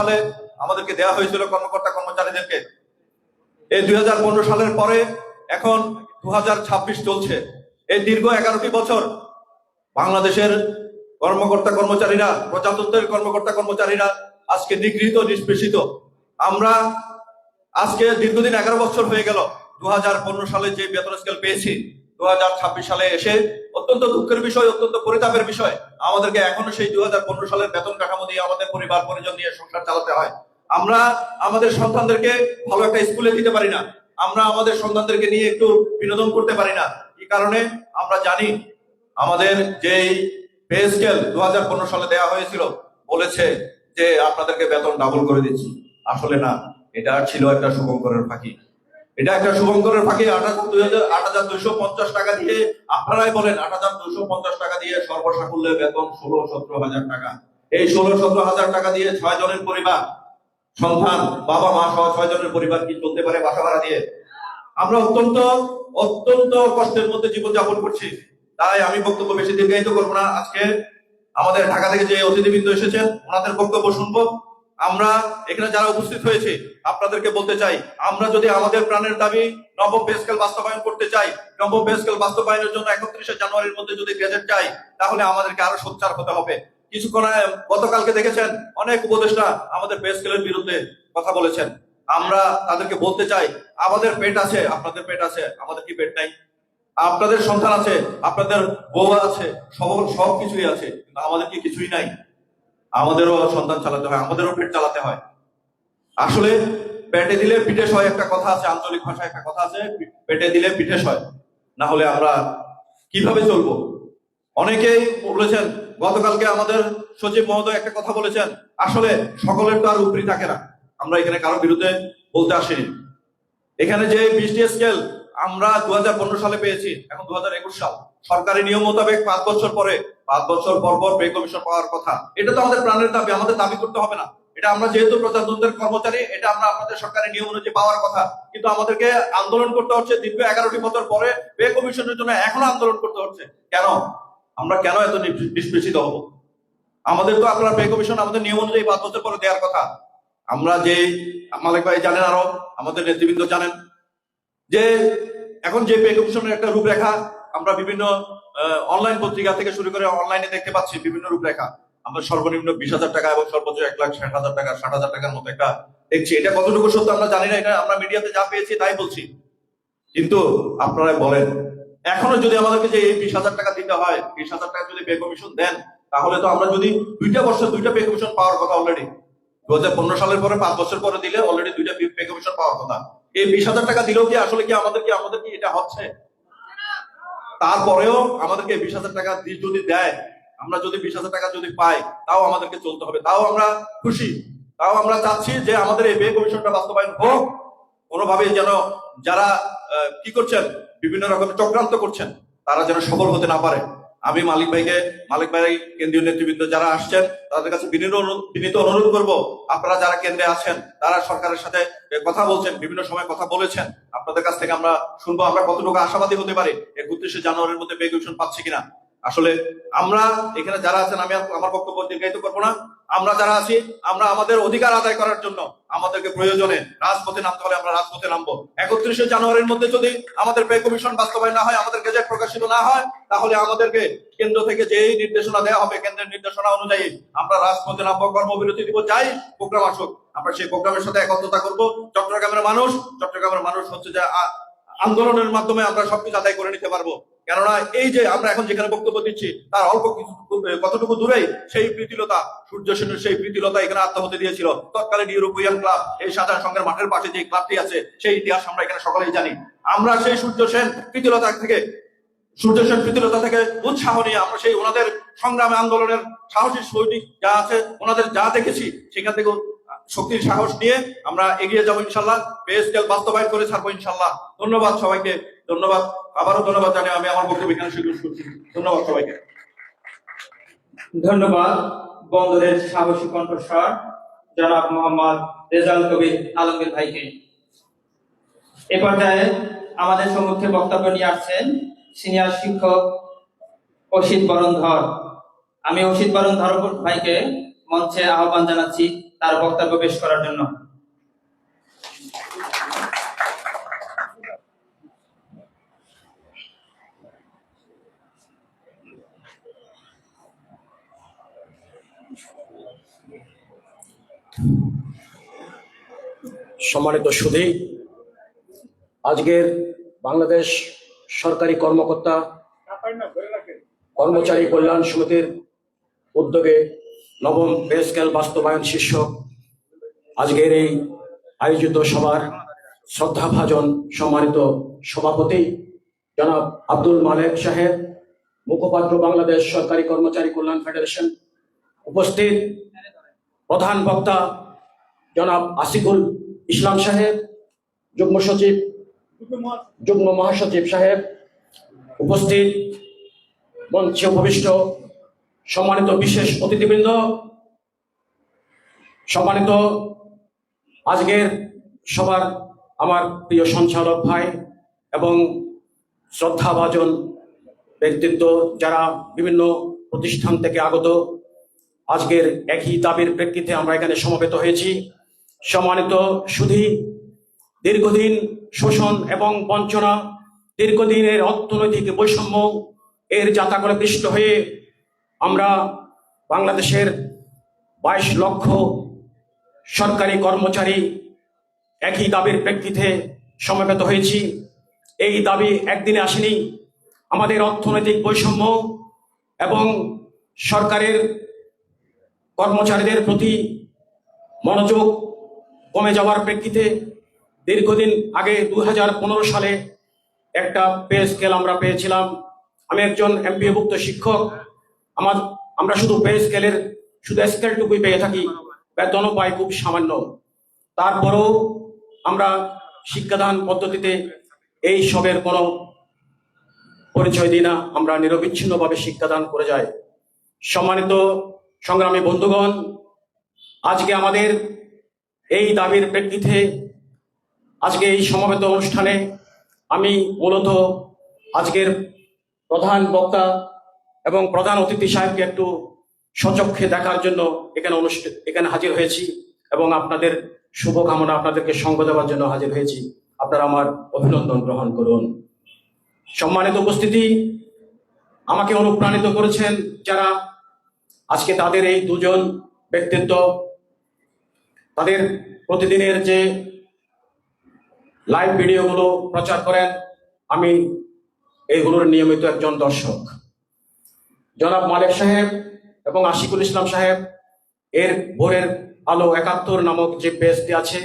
সালে আমাদেরকে দেওয়া হয়েছিল কর্মকর্তা কর্মচারীদেরকে। এই দুই সালের পরে এখন দু চলছে। এই দীর্ঘ এগারোটি বছর বাংলাদেশের কর্মকর্তা কর্মচারীরা, প্রজাতন্ত্রের কর্মকর্তা কর্মচারীরা আজকে নিগৃহীত, নিষ্পেষিত। আমরা আজকে দীর্ঘদিন এগারো বছর হয়ে গেল দু হাজার পনেরো সালে যে বেতন স্কেল পেয়েছি। দুহাজার ছাব্বিশ সালে এসে অত্যন্ত দুঃখের বিষয়, অত্যন্ত পরিতাপের বিষয়। আমাদেরকে এখনও সেই দুহাজার পনেরো সালের বেতন কাঠামো দিয়ে আমাদের পরিবার, পরিজন নিয়ে সংসার চালাতে হয়। আমরা আমাদের সন্তানদেরকে ভালো একটা স্কুলে দিতে পারি না। আমরা আমাদের সন্তানদেরকে নিয়ে একটু বিনোদন করতে পারি না। এই কারণে আমরা জানি, আমাদের যেই পে স্কেল দুই হাজার পনেরো সালে দেওয়া হয়েছিল, বলেছে যে আপনাদেরকে বেতন ডাবল করে দিচ্ছি। আসলে না, এটা ছিল একটা শুভঙ্করের ফাঁকি। এটা একটা শুভঙ্করের ফাঁকি আট হাজার দুই হাজার, আট হাজার দুইশো পঞ্চাশ টাকা দিয়ে আপনারাই বলেন, আট হাজার দুইশো পঞ্চাশ টাকা দিয়ে সর্বসাকুল্যে বেতন ষোলো সতেরো হাজার টাকা। এই ষোলো সতেরো হাজার টাকা দিয়ে ছয় জনের পরিবার, সন্তান, বাবা, মা সহ ছয় জনের পরিবার কি চলতে পারে বাসা ভাড়া দিয়ে? আমরা অত্যন্ত অত্যন্ত কষ্টের মধ্যে জীবনযাপন করছি। তাই আমি বক্তব্য বেশি দীর্ঘায়িত করব না। আজকে আমাদের ঢাকা থেকে যে অতিথিবৃন্দ এসেছেন, ওনাদের বক্তব্য শুনব। আমরা এখানে যারা উপস্থিত হয়েছে, আপনাদেরকে বলতে চাই, আমরা যদি আমাদের প্রাণের দাবি নবম পে স্কেল বাস্তবায়ন করতে চাই, নবম পে স্কেল বাস্তবায়নের জন্য একত্রিশে জানুয়ারির মধ্যে যদি গ্যাজেট চাই, তাহলে আমাদেরকে আরও সোচ্চার হতে হবে। কিছুক্ষণ গতকালকে দেখেছেন, অনেক উপদেষ্টা আমাদের বেসকেলের বিরুদ্ধে কথা বলেছেন। আমরা তাদেরকে বলতে চাই, আমাদের পেট আছে, আপনাদের পেট আছে, আমাদের কি পেট নাই? আপনাদের সন্তান আছে, আপনাদের বউ আছে, সব সব কিছুই আছে, কিন্তু আমাদের কি কিছুই নাই? আমাদেরও সন্তান চালাতে হয়, আমাদেরও পেট চালাতে হয়। আসলে পেটে দিলে পিঠে হয় একটা কথা আছে, আঞ্চলিক ভাষায় একটা কথা আছে, পেটে দিলে পিঠে হয়। না হলে আমরা কীভাবে চলবো? অনেকেই বলেছেন, গতকালকে আমাদের সচিব মহোদয় একটা কথা বলেছেন, আসলে সকলের তো আর উপরি থাকে না। আমরা এখানে কারও বিরুদ্ধে বলতে আসিনি। এখানে যে বৃষ্টি স্কেল আমরা দু হাজার পনেরো সালে পেয়েছি, এখন দু হাজার একুশ সাল। সরকারি নিয়ম মোতাবেক পাঁচ বছর পরে পাঁচ বছর পর পর পে কমিশন পাওয়ার কথা। এটা তো আমাদের প্রাণের দাবি, আমাদের দাবি করতে হবে না। এটা আমরা যেহেতু প্রজাতন্ত্রের কর্মচারী, এটা আমরা আপনাদের সরকারের নিয়ম অনুযায়ী পাওয়ার কথা। কিন্তু আমাদেরকে আন্দোলন করতে হচ্ছে দীর্ঘ এগারোটি বছর পরে পে কমিশনের জন্য এখনও আন্দোলন করতে হচ্ছে। কেন? আমরা কেন এত নিষ- নিষ্পেষিত হব? আমাদের তো আপনার পে কমিশন আমাদের নিয়ম অনুযায়ী পাঁচ বছর পরে দেওয়ার কথা। আমরা যে মালিক ভাই জানেন আরও, আমাদের নেতৃবৃন্দ জানেন। যে এখন যে পে কমিশনের একটা রূপরেখা, আমরা বিভিন্ন অনলাইন পত্রিকা থেকে শুরু করে অনলাইনে দেখতে পাচ্ছি বিভিন্ন রূপরেখা। আমরা সর্বনিম্ন বিশ হাজার টাকা এবং সর্বোচ্চ এক লাখ ষাট হাজার টাকা, ষাট হাজার টাকার মতো একটা দেখছি। এটা কতটুকু সত্য আমরা জানি না, এটা আমরা মিডিয়াতে যা পেয়েছি তাই বলছি। কিন্তু আপনারা বলেন, এখনও যদি আমাদেরকে যে এই বিশ হাজার টাকা দিতে হয়, বিশ হাজার টাকা যদি পে কমিশন দেন, তাহলে তো আমরা যদি দুইটা বছর দুইটা পে কমিশন পাওয়ার কথা অলরেডি দু হাজার পনেরো সালের পরে পাঁচ বছর পরে দিলে অলরেডি দুইটা পে কমিশন পাওয়ার কথা। এই বিশ হাজার টাকা দিলেও কি আসলে কি আমাদের কি আমাদের কি এটা হচ্ছে? তারপরেও আমাদেরকে বিশ হাজার টাকা যদি দেয়, আমরা যদি বিশ হাজার টাকা যদি পাই, তাও আমাদেরকে চলতে হবে। তাও আমরা খুশি। তাও আমরা চাচ্ছি যে আমাদের এই বে কমিশনটা বাস্তবায়ন হোক। কোনোভাবে যেন যারা কি করছেন, বিভিন্ন রকমের চক্রান্ত করছেন, তারা যেন সফল হতে না পারে। আমি মালিক ভাইকে, মালিক ভাই কেন্দ্রীয় নেতৃবৃন্দ যারা আসছেন, তাদের কাছে বিনীত অনুরোধ করব, আপনারা যারা কেন্দ্রে আছেন, তারা সরকারের সাথে কথা বলছেন, বিভিন্ন সময় কথা বলেছেন, আপনাদের কাছ থেকে আমরা শুনব আমরা কতটুকু আশাবাদী হতে পারি একত্রিশে জানুয়ারির মধ্যে পে পাচ্ছি কিনা। আসলে আমরা এখানে যারা আছেন, আমি আমার বক্তব্য দীর্ঘায়িত করব না। আমরা যারা আছি, আমরা আমাদের অধিকার আদায় করার জন্য আমাদেরকে প্রয়োজনে রাজপথে নামতে হলে আমরা রাজপথে নামবো। একত্রিশে জানুয়ারির মধ্যে যদি আমাদের পে কমিশন বাস্তবায়ন না হয়, আমাদের গেজেট প্রকাশিত না হয়, তাহলে আমাদেরকে কেন্দ্র থেকে যেই নির্দেশনা দেওয়া হবে, কেন্দ্রের নির্দেশনা অনুযায়ী আমরা রাজপথে নামবো, কর্মবিরতি দিব, যাই প্রোগ্রাম আসুক। আমরা সেই প্রোগ্রামের সাথে একত্রতা করব। চট্টগ্রামের মানুষ চট্টগ্রামের মানুষ হচ্ছে যে আন্দোলনের মাধ্যমে আমরা সবকিছু আদায় করে নিতে পারব। কেননা এই যে আমরা এখন যেখানে বক্তব্য দিচ্ছি, তার অল্প কিছু কতটুকু দূরেই সেই প্রীতিলতা, সূর্য সেনের সেই প্রীতিলতা এখানে আত্মহত্যা দিয়েছিল। তৎকালীন ইউরোপিয়ান ক্লাব, এই সাজান সঙ্গের মাঠের পাশে যে ক্লাবটি আছে, সেই ইতিহাস আমরা এখানে সকলেই জানি। আমরা সেই সূর্য সেন প্রীতিলতা থেকে, সূর্য সেন প্রীতিলতা থেকে উৎসাহ নিয়ে আমরা সেই ওনাদের সংগ্রামে আন্দোলনের সাহসী সৈনিক যা আছে, ওনাদের যা দেখেছি, সেখান থেকে শক্তির সাহস নিয়ে আমরা এগিয়ে যাব ইনশাল্লাহ। পে স্কেল বাস্তবায়ন করে ছাড়বো ইনশাল্লাহ। ধন্যবাদ সবাইকে। ধন্যবাদ। আবারও ধন্যবাদ জানিয়ে আমি আমার বক্তব্য এখানে শেষ করছি। ধন্যবাদ সবাইকে। ধন্যবাদ বন্দরের সাহসী কণ্ঠস্বর, জনাব মোহাম্মদ রেজাল কবির আলমগীর ভাইকে। এ পর্যায়ে আমাদের সম্মুখে বক্তব্য নিয়ে আসছেন সিনিয়র শিক্ষক অসিত বরণ ধর আমি অসিত বরণ ধর ভাইকে মঞ্চে আহ্বান জানাচ্ছি। তার বক্তব্য পেশ করার জন্য। সম্মানিত সুধী, আজকের বাংলাদেশ সরকারি কর্মকর্তা, কর্মচারী কল্যাণ সমিতির উদ্যোগে নবম পে স্কেল বাস্তবায়ন শীর্ষক আজকের এই আয়োজিত সভার শ্রদ্ধাভাজন সম্মানিত সভাপতি জনাব আব্দুল মালেক সাহেব, মুখপাত্র বাংলাদেশ সরকারি কর্মচারী কল্যাণ ফেডারেশন, উপস্থিত প্রধান বক্তা জনাব আসিকুল ইসলাম সাহেব, যুগ্ম সচিব, যুগ্ম মহাসচিব সাহেব, উপস্থিত মঞ্চে উপবিষ্ট সম্মানিত বিশেষ অতিথিবৃন্দ, সম্মানিত আজকের সবার আমার প্রিয় সঞ্চালক ভাই এবং শ্রদ্ধাভাজন ব্যক্তিত্ব যারা বিভিন্ন প্রতিষ্ঠান থেকে আগত, আজকের একই দাবির প্রেক্ষিতে আমরা এখানে সমবেত হয়েছি। সম্মানিত সুধী, দীর্ঘদিন শোষণ এবং বঞ্চনা, দীর্ঘদিনের অর্থনৈতিক বৈষম্য এর যাতা করে পৃষ্ঠ হয়ে আমরা বাংলাদেশের বাইশ লক্ষ সরকারি কর্মচারী একই দাবির প্রেক্ষিতে সমবেত হয়েছি। এই দাবি একদিনে আসেনি। আমাদের অর্থনৈতিক বৈষম্য এবং সরকারের কর্মচারীদের প্রতি মনোযোগ কমে যাওয়ার প্রেক্ষিতে দীর্ঘদিন আগে দু হাজার পনেরো সালে একটা পে স্কেল আমরা পেয়েছিলাম। আমি একজন এমপিএভুক্ত শিক্ষক। আমার, আমরা শুধু পে স্কেলের শুধু স্কেলটুকুই পেয়ে থাকি। বেতনও পাই খুব সামান্য। তারপরেও আমরা শিক্ষাদান পদ্ধতিতে এই সবের কোনো পরিচয় দিই না। আমরা নিরবিচ্ছিন্নভাবে শিক্ষাদান করে যাই। সম্মানিত সংগ্রামী বন্ধুগণ, আজকে আমাদের এই দাবির প্রেক্ষিতে আজকে এই সমবেত অনুষ্ঠানে আমি মূলত আজকের প্রধান বক্তা এবং প্রধান অতিথি সাহেবকে একটু সচক্ষে দেখার জন্য এখানে অনুষ্ঠিত, এখানে হাজির হয়েছি এবং আপনাদের শুভকামনা আপনাদেরকে সঙ্গ দেওয়ার জন্য হাজির হয়েছি। আপনারা আমার অভিনন্দন গ্রহণ করুন। সম্মানিত উপস্থিতি, আমাকে অনুপ্রাণিত করেছেন যারা আজকে তাদের এই দুজন ব্যক্তিত্ব, তাদের প্রতিদিনের যে লাইভ ভিডিওগুলো প্রচার করেন, আমি এইগুলোর নিয়মিত একজন দর্শক। জনাব মালিক সাহেব এবং আশিকুল ইসলাম সাহেব, এর ভোরের আলো একাত্তর নামক যে পেজটি আছে